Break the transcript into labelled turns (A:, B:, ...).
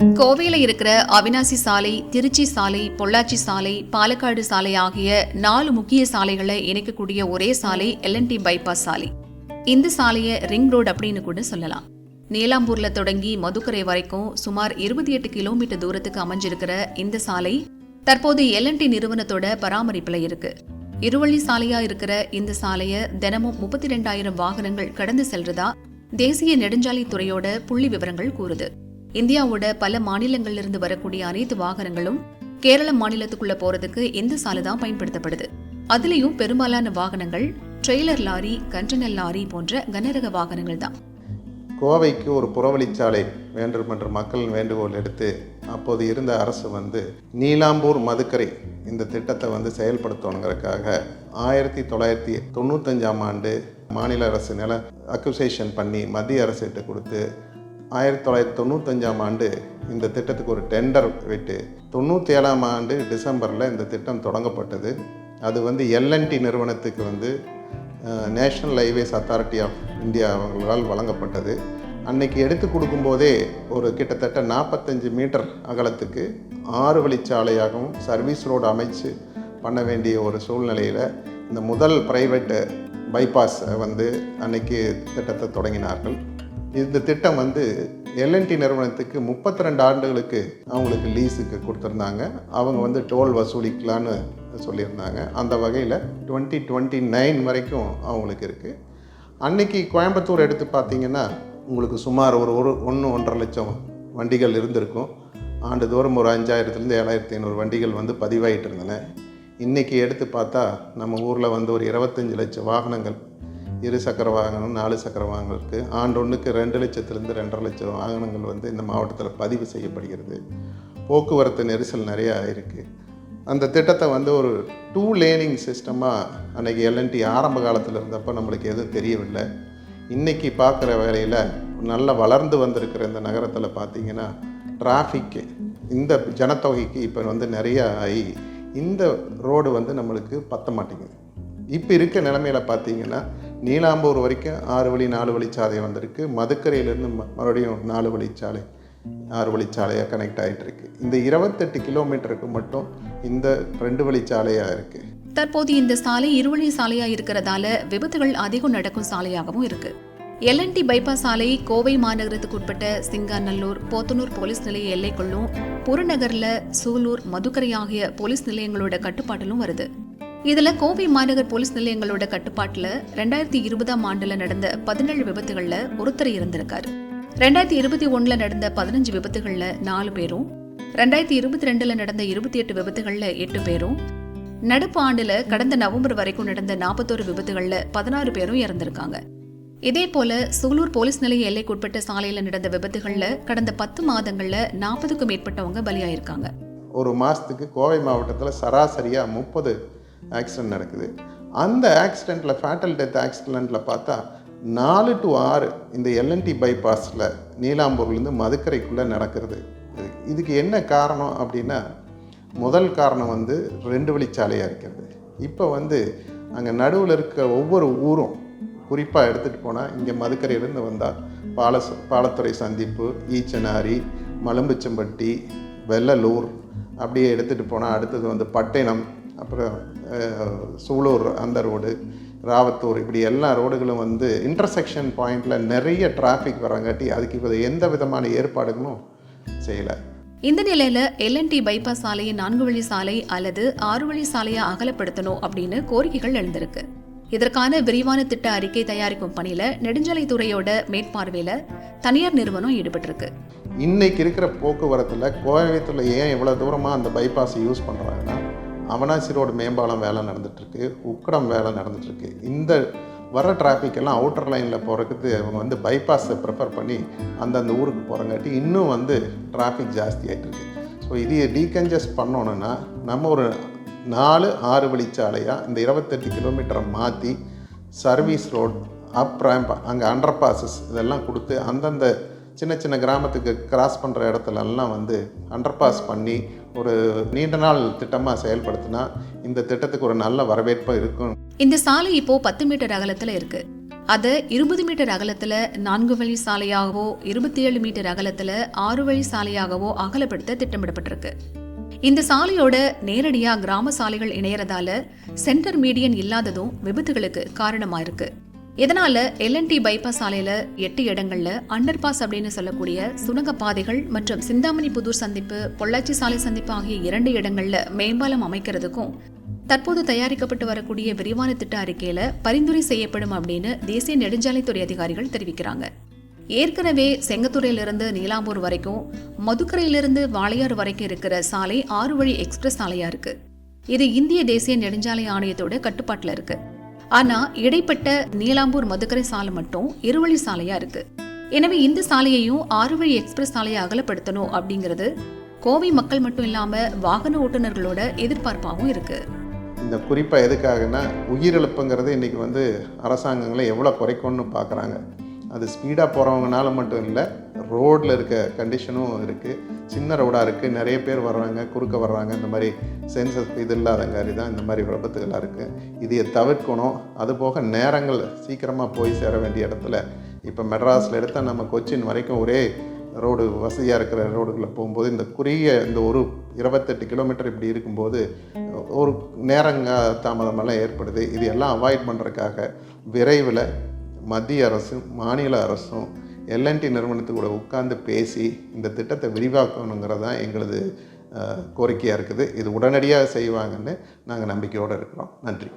A: கோவையில இருக்கிற அவினாசி சாலை திருச்சி சாலை பொள்ளாச்சி சாலை பாலக்காடு சாலை ஆகிய நாலு முக்கிய சாலைகளை இணைக்கக்கூடிய ஒரே சாலை எல்என்டி பைபாஸ் சாலை. இந்த சாலையை ரிங் ரோடு அப்படின்னு கூட சொல்லலாம். நீலாம்பூர்ல தொடங்கி மதுக்கரை வரைக்கும் சுமார் இருபத்தி எட்டு கிலோமீட்டர் தூரத்துக்கு அமைஞ்சிருக்கிற இந்த சாலை தற்போது எல்என்டி நிறுவனத்தோட பராமரிப்புல இருக்கு. இருவழி சாலையா இருக்கிற இந்த சாலையை தினமும் முப்பத்தி ரெண்டாயிரம் வாகனங்கள் கடந்து செல்றதா தேசிய நெடுஞ்சாலைத்துறையோட புள்ளி விவரங்கள் கூறுது. இந்தியாவோட பல மாநிலங்களிலிருந்து வரக்கூடிய அனைத்து வாகனங்களும் கேரள மாநிலத்துக்குள்ள போறதுக்கு இந்த சாலை தான் பயன்படுத்தப்படுது. அதுலயும் பெரும்பாலான வாகனங்கள் ட்ரெய்லர் லாரி கண்டெய்னர் லாரி போன்ற கனரக வாகனங்கள் தான்.
B: கோவைக்கு ஒரு புறவழிச்சாலை வேண்டும் என்று மக்களின் வேண்டுகோள் எடுத்து அப்போது இருந்த அரசு வந்து நீலாம்பூர் மதுக்கரை இந்த திட்டத்தை வந்து செயல்படுத்தணுங்கிறதுக்காக ஆயிரத்தி தொள்ளாயிரத்தி தொண்ணூத்தஞ்சாம் ஆண்டு மாநில அரசு நில அக்யூசேஷன் பண்ணி மத்திய அரசுகிட்ட கொடுத்து ஆயிரத்தி தொள்ளாயிரத்தி தொண்ணூத்தஞ்சாம் ஆண்டு இந்த திட்டத்துக்கு ஒரு டெண்டர் விட்டு தொண்ணூற்றி ஏழாம் ஆண்டு டிசம்பரில் இந்த திட்டம் தொடங்கப்பட்டது. அது வந்து எல்என்டி நிறுவனத்துக்கு வந்து national highways authority of India அவர்களால் வழங்கப்பட்டது. அன்னைக்கு எடுத்து கொடுக்கும்போதே ஒரு கிட்டத்தட்ட நாற்பத்தஞ்சு மீட்டர் அகலத்துக்கு ஆறு வழிச்சாலையாகவும் சர்வீஸ் ரோடு அமைச்சு பண்ண வேண்டிய ஒரு சூழ்நிலையில் இந்த முதல் பிரைவேட் பைபாஸை வந்து அன்னைக்கு திட்டத்தை தொடங்கினார்கள். இந்த திட்டம் வந்து எல்என்டி நிறுவனத்துக்கு முப்பத்தி ரெண்டு ஆண்டுகளுக்கு அவங்களுக்கு லீஸுக்கு கொடுத்துருந்தாங்க. அவங்க வந்து டோல் வசூலிக்கலான்னு சொல்லியிருந்தாங்க. அந்த வகையில் டுவெண்ட்டி டுவெண்ட்டி நைன் வரைக்கும் அவங்களுக்கு இருக்குது அன்னைக்கு கோயம்புத்தூர் எடுத்து பார்த்தீங்கன்னா உங்களுக்கு சுமார் ஒரு ஒரு ஒன்று ஒன்றரை லட்சம் வண்டிகள் இருந்திருக்கும். ஆண்டுதோறும் ஒரு அஞ்சாயிரத்துலேருந்து ஏழாயிரத்தி ஐநூறு வண்டிகள் வந்து பதிவாகிட்டு இருந்தன. இன்றைக்கி எடுத்து பார்த்தா நம்ம ஊரில் வந்து ஒரு இருபத்தஞ்சி லட்சம் வாகனங்கள் இரு சக்கர வாகனம் நாலு சக்கர வாகனங்களுக்கு ஆண்டொன்றுக்கு ரெண்டு லட்சத்துலேருந்து ரெண்டரை லட்சம் வாகனங்கள் வந்து இந்த மாவட்டத்தில் பதிவு செய்யப்படுகிறது. போக்குவரத்து நெரிசல் நிறையா இருக்குது அந்த திட்டத்தை வந்து ஒரு டூ லேனிங் சிஸ்டமாக அன்றைக்கி எல்என்டி ஆரம்ப காலத்தில் இருந்தப்போ நம்மளுக்கு எதுவும் தெரியவில்லை. இன்றைக்கி பார்க்குற வேலையில் நல்லா வளர்ந்து வந்திருக்கிற இந்த நகரத்தில் பார்த்திங்கன்னா டிராஃபிக்கு இந்த ஜனத்தொகைக்கு இப்போ வந்து நிறையா ஆகி இந்த ரோடு வந்து நம்மளுக்கு பத்த மாட்டேங்குது. இப்போ இருக்க நிலமையில பார்த்தீங்கன்னா நீலாம்பூர் வரைக்கும் ஆறு வழி நாலு வழிச்சாலை வந்திருக்கு. மதுக்கரையிலேருந்து மறுபடியும் நாலு வழிச்சாலை ஆறு வழிச்சாலையாக கனெக்ட் ஆகிட்டு இருக்கு இந்த இருபத்தெட்டு கிலோமீட்டருக்கு மட்டும் இந்த ரெண்டு வழிச்சாலையாக இருக்குது
A: தற்போது இந்த சாலை இருவழி சாலையாக இருக்கிறதால விபத்துகள் அதிகம் நடக்கும் சாலையாகவும் இருக்கு. எல்என்டி பைபாஸ் சாலை கோவை மாநகரத்துக்கு உட்பட்ட சிங்காநல்லூர் போத்தனூர் போலீஸ் நிலைய எல்லைக்குள்ளும் புறநகர்ல சூலூர் மதுக்கரை ஆகிய போலீஸ் நிலையங்களோட கட்டுப்பாட்டிலும் வருது. இதுல கோவை மாநகர் போலீஸ் நிலையங்களோட கட்டுப்பாட்டுல ரெண்டாயிரத்தி இருபதாம் ஆண்டுல நடந்த பதினேழு விபத்துகள்ல ஒருத்தர் இருந்திருக்காரு ரெண்டாயிரத்தி இருபத்தி ஒன்றில் நடந்த பதினஞ்சு விபத்துகள்ல நாலு பேரும் ரெண்டாயிரத்தி இருபத்தி ரெண்டுல நடந்த இருபத்தி எட்டு விபத்துகள்ல எட்டு பேரும் நடப்பு ஆண்டுல கடந்த நவம்பர் வரைக்கும் நடந்த நாற்பத்தோரு விபத்துகள்ல பதினாறு பேரும் இறந்திருக்காங்க. இதே போல சூலூர் போலீஸ் நிலைய எல்லைக்குட்பட்ட சாலையில நடந்த விபத்துகள்ல கடந்த பத்து மாதங்கள்ல நாற்பதுக்கும் மேற்பட்டவங்க பலியாயிருக்காங்க.
B: ஒரு மாதத்துக்கு கோவை மாவட்டத்தில் சராசரியாக முப்பது ஆக்சிடென்ட் நடக்குது. அந்த ஆக்சிடெண்ட்டில் ஃபேட்டல் டெத் ஆக்சிடெண்ட்டில் பார்த்தா நாலு டு ஆறு இந்த எல்என்டி பைபாஸில் நீலாம்பூர்லேருந்து மதுக்கரைக்குள்ளே நடக்கிறது. இதுக்கு என்ன காரணம் அப்படின்னா முதல் காரணம் வந்து ரெண்டு வழிச்சாலையாக இருக்கிறது. இப்போ வந்து அங்கே நடுவில் இருக்க ஒவ்வொரு ஊரும் குறிப்பாக எடுத்துகிட்டு போனால் இங்கே மதுக்கரையிலேருந்து வந்தால் பால பாலத்துறை சந்திப்பு ஈச்சனாரி மலம்புச்சம்பட்டி வெள்ளலூர் அப்படியே எடுத்துகிட்டு போனால் அடுத்தது வந்து பட்டினம் அப்புறம் சூலூர் அந்த ரோடு ராவத்தூர் இப்படி எல்லா ரோடுகளும் வந்து இன்டர்செக்ஷன் பாயிண்டில் நிறைய டிராஃபிக் வரங்காட்டி அதுக்கு இப்போ எந்த விதமான ஏற்பாடுகளும் செய்யலை.
A: இந்த நிலையில எல்என்டி பைபாஸ் சாலையை நான்கு வழி சாலை அல்லது ஆறு வழி சாலையா அகலப்படுத்தணும் அப்படின்னு கோரிக்கைகள் எழுந்திருக்கு. இதற்கான விரிவான திட்ட அறிக்கை தயாரிக்கும் பணியில நெடுஞ்சாலைத்துறையோட மேற்பார்வையில தனியார் நிறுவனம் ஈடுபட்டிருக்கு.
B: இன்னைக்கு இருக்கிற போக்குவரத்தில் கோயம்புத்தூரில் ஏன் இவ்வளோ தூரமாக அந்த பைபாஸை யூஸ் பண்ணுறாங்கன்னா அவனாசி ரோடு மேம்பாலம் வேலை நடந்துகிட்ருக்கு உக்கடம் வேலை நடந்துகிட்ருக்கு இந்த வர டிராஃபிக் எல்லாம் அவுட்டர் லைனில் போகிறதுக்கு அவங்க வந்து பைபாஸை ப்ரிஃபர் பண்ணி அந்தந்த ஊருக்கு போகிறங்காட்டி இன்னும் வந்து டிராஃபிக் ஜாஸ்தி ஆகிட்டு ஸோ இதையே டீகன்ஜஸ்ட் பண்ணணுன்னா நம்ம ஒரு நாலு ஆறு வழிச்சாலையாக இந்த இருபத்தெட்டு கிலோமீட்டரை மாற்றி சர்வீஸ் ரோட் அப் ரேம்ப் அங்கே அண்டர் பாசஸ் இதெல்லாம் கொடுத்து அந்தந்த சின்ன சின்ன கிராமத்துக்கு கிராஸ் பண்ணுற இடத்துலலாம் வந்து அண்டர் பாஸ் பண்ணி ஒரு நீண்ட நாள் திட்டமாக செயல்படுத்தினா இந்த திட்டத்துக்கு ஒரு நல்ல வரவேற்பு இருக்கும்.
A: இந்த சாலை இப்போ பத்து மீட்டர் அகலத்துல இருக்கு. அதை இருபது மீட்டர் அகலத்துல நான்கு வழி சாலையாகவோ இருபத்தி ஏழு மீட்டர் அகலத்துல ஆறு வழி சாலையாகவோ அகலப்படுத்த திட்டமிடப்பட்டிருக்கு. இந்த சாலையோட நேரடியா கிராம சாலைகள் இணையறதால சென்டர் மீடியன் இல்லாததும் விபத்துகளுக்கு காரணமாயிருக்கு. இருக்கு இதனால எல்என்டி பைபாஸ் சாலையில எட்டு இடங்கள்ல அண்டர் பாஸ் அப்படின்னு சொல்லக்கூடிய சுரங்க பாதைகள் மற்றும் சிந்தாமணி புதூர் சந்திப்பு பொள்ளாச்சி சாலை சந்திப்பு ஆகிய இரண்டு இடங்கள்ல மேம்பாலம் அமைக்கிறதுக்கும் தற்போது தயாரிக்கப்பட்டு வரக்கூடிய விரிவான திட்ட அறிக்கையில பரிந்துரை செய்யப்படும் அப்படின்னு தேசிய நெடுஞ்சாலைத்துறை அதிகாரிகள் தெரிவிக்கிறாங்க. ஏற்கனவே செங்கத்துறையிலிருந்து நீலாம்பூர் வரைக்கும் மதுக்கரையிலிருந்து வாளையார் வரைக்கும் இருக்கிற சாலை ஆறு வழி எக்ஸ்பிரஸ் சாலையா இருக்கு. இது இந்திய தேசிய நெடுஞ்சாலை ஆணையத்தோட கட்டுப்பாட்டில் இருக்குது ஆனா இடைப்பட்ட நீலாம்பூர் மதுக்கரை சாலை மட்டும் இருவழி சாலையா இருக்கு. எனவே இந்த சாலையையும் ஆறு வழி எக்ஸ்பிரஸ் சாலையை அகலப்படுத்தணும் அப்படிங்கிறது கோவை மக்கள் மட்டும் இல்லாம வாகன ஓட்டுநர்களோட எதிர்பார்ப்பாகவும் இருக்கு.
B: இந்த குறிப்பாக எதுக்காகனா உயிரிழப்புங்கிறது இன்றைக்கி வந்து அரசாங்கங்களை எவ்வளோ குறைக்கணும்னு பார்க்குறாங்க அது ஸ்பீடாக போகிறவங்கனால மட்டும் இல்லை ரோட்டில் இருக்க கண்டிஷனும் இருக்குது சின்ன ரோடாக இருக்குது நிறைய பேர் வர்றாங்க குறுக்க வர்றாங்க. இந்த மாதிரி சென்சஸ் இது இல்லாதங்காரி தான் இந்த மாதிரி விபத்துகளாக இருக்குது இதையை தவிர்க்கணும். அதுபோக நேரங்கள் சீக்கிரமாக போய் சேர வேண்டிய இடத்துல இப்போ மெட்ராஸில் எடுத்தால் நம்ம கொச்சின் வரைக்கும் ஒரே ரோடு வசதியாக இருக்கிற ரோடுகளில் போகும்போது இந்த குறுகிய இந்த ஒரு இருபத்தெட்டு கிலோமீட்டர் இப்படி இருக்கும்போது ஒரு நேரங்க தாமதமெல்லாம் ஏற்படுது. இது எல்லாம் அவாய்ட் பண்ணுறதுக்காக விரைவில் மத்திய அரசும் மாநில அரசும் எல்என்டி நிறுவனத்து கூட உட்கார்ந்து பேசி இந்த திட்டத்தை விரிவாக்கணுங்கிறது தான் எங்களது கோரிக்கையாக இருக்குது. இது உடனடியாக செய்வாங்கன்னு நாங்கள் நம்பிக்கையோடு இருக்கிறோம். நன்றி.